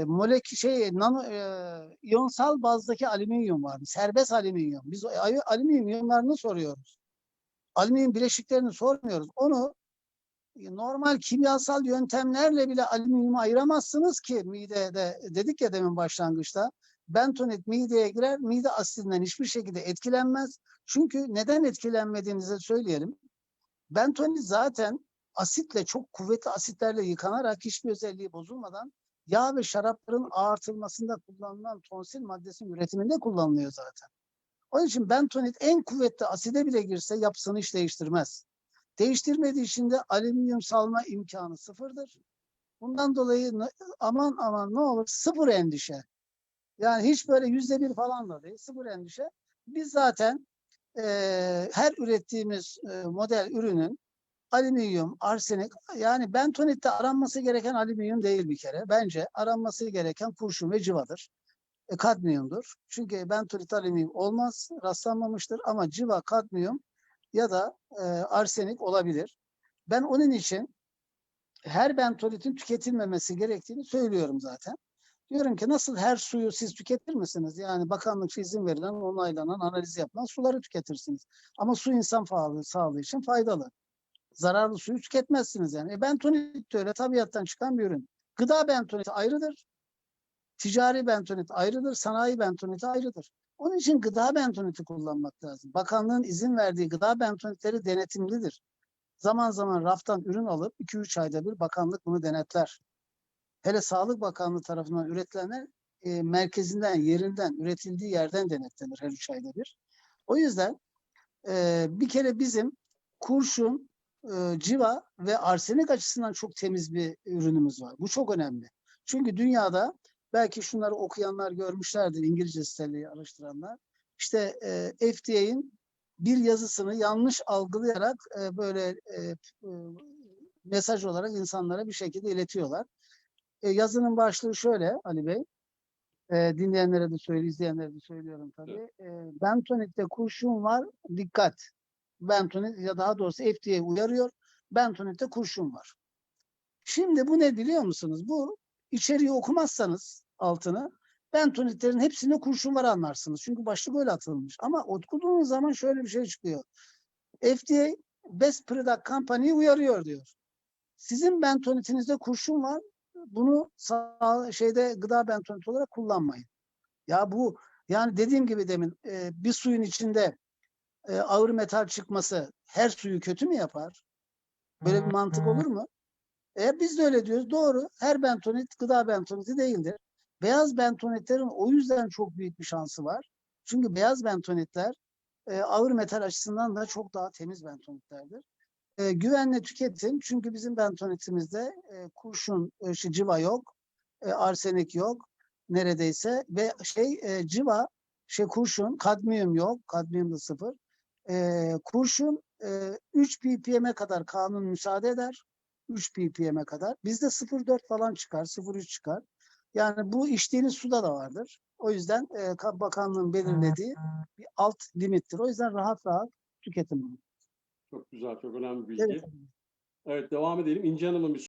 e, molek şey nano e, iyonsal bazdaki alüminyum var. Serbest alüminyum. Biz ay- alüminyum iyonlarını soruyoruz. Alüminyum bileşiklerini sormuyoruz. Onu e, normal kimyasal yöntemlerle bile alüminyumu ayıramazsınız ki midede dedik ya demin başlangıçta. Bentonit mideye girer, mide asidinden hiçbir şekilde etkilenmez. Çünkü neden etkilenmediğinizi söyleyelim. Bentonit zaten asitle çok kuvvetli asitlerle yıkanarak hiçbir özelliği bozulmadan yağ ve şarapların ağartılmasında kullanılan tonsil maddesinin üretiminde kullanılıyor zaten. Onun için bentonit en kuvvetli aside bile girse yapısını hiç değiştirmez. Değiştirmediği için de alüminyum salma imkanı sıfırdır. Bundan dolayı aman aman ne olur sıfır endişe. Yani hiç böyle yüzde bir falan da değil sıfır endişe. Biz zaten eee, her ürettiğimiz eee, model ürünün alüminyum, arsenik yani bentonitte aranması gereken alüminyum değil bir kere. Bence aranması gereken kurşun ve civadır. E, kadmiyumdur. Çünkü bentonit alüminyum olmaz, rastlanmamıştır ama civa, kadmiyum ya da e, arsenik olabilir. Ben onun için her bentonitin tüketilmemesi gerektiğini söylüyorum zaten. Diyorum ki nasıl her suyu siz tüketir misiniz? Yani bakanlıkça izin verilen, onaylanan, analiz yapılan suları tüketirsiniz. Ama su insan sağlığı için faydalı zararlı suyu tüketmezsiniz yani. E bentonit de öyle tabiattan çıkan bir ürün. Gıda bentoniti ayrıdır. Ticari bentonit ayrıdır. Sanayi bentoniti ayrıdır. Onun için gıda bentoniti kullanmak lazım. Bakanlığın izin verdiği gıda bentonitleri denetimlidir. Zaman zaman raftan ürün alıp 2-3 ayda bir bakanlık bunu denetler. Hele Sağlık Bakanlığı tarafından üretilenler e, merkezinden, yerinden, üretildiği yerden denetlenir her 3 ayda bir. O yüzden e, bir kere bizim kurşun, e, civa ve arsenik açısından çok temiz bir ürünümüz var. Bu çok önemli. Çünkü dünyada belki şunları okuyanlar görmüşlerdir İngilizce siteliği araştıranlar. İşte e, FDA'in bir yazısını yanlış algılayarak e, böyle e, e, mesaj olarak insanlara bir şekilde iletiyorlar. E, yazının başlığı şöyle Ali Bey. E, dinleyenlere de söyle, izleyenlere de söylüyorum tabii. E, Bentonitte kurşun var, dikkat. Bentonit ya daha doğrusu FDA uyarıyor. Bentonitte kurşun var. Şimdi bu ne biliyor musunuz? Bu içeriği okumazsanız altını bentonitlerin hepsinde kurşun var anlarsınız. Çünkü başlık öyle atılmış. Ama okuduğunuz zaman şöyle bir şey çıkıyor. FDA Best Product Company'yi uyarıyor diyor. Sizin bentonitinizde kurşun var. Bunu sağ, şeyde gıda bentonit olarak kullanmayın. Ya bu yani dediğim gibi demin e, bir suyun içinde e, ağır metal çıkması her suyu kötü mü yapar? Böyle bir mantık olur mu? E, biz de öyle diyoruz. Doğru. Her bentonit gıda bentoniti değildir. Beyaz bentonitlerin o yüzden çok büyük bir şansı var. Çünkü beyaz bentonitler e, ağır metal açısından da çok daha temiz bentonitlerdir. E, güvenle tüketin. Çünkü bizim bentonitimizde e, kurşun, e, şey, civa yok. E, arsenik yok neredeyse ve şey e, civa, şey kurşun, kadmiyum yok. Kadmiyum da sıfır. E, kurşun e, 3 ppm'e kadar kanun müsaade eder. 3 ppm'e kadar. Bizde 0.4 falan çıkar, 0.3 çıkar. Yani bu içtiğiniz suda da vardır. O yüzden e, Ka- bakanlığın belirlediği bir alt limittir. O yüzden rahat rahat tüketin bunu. Çok güzel, çok önemli bir bilgi. Evet. Evet, devam edelim. İnci Hanım'ın bir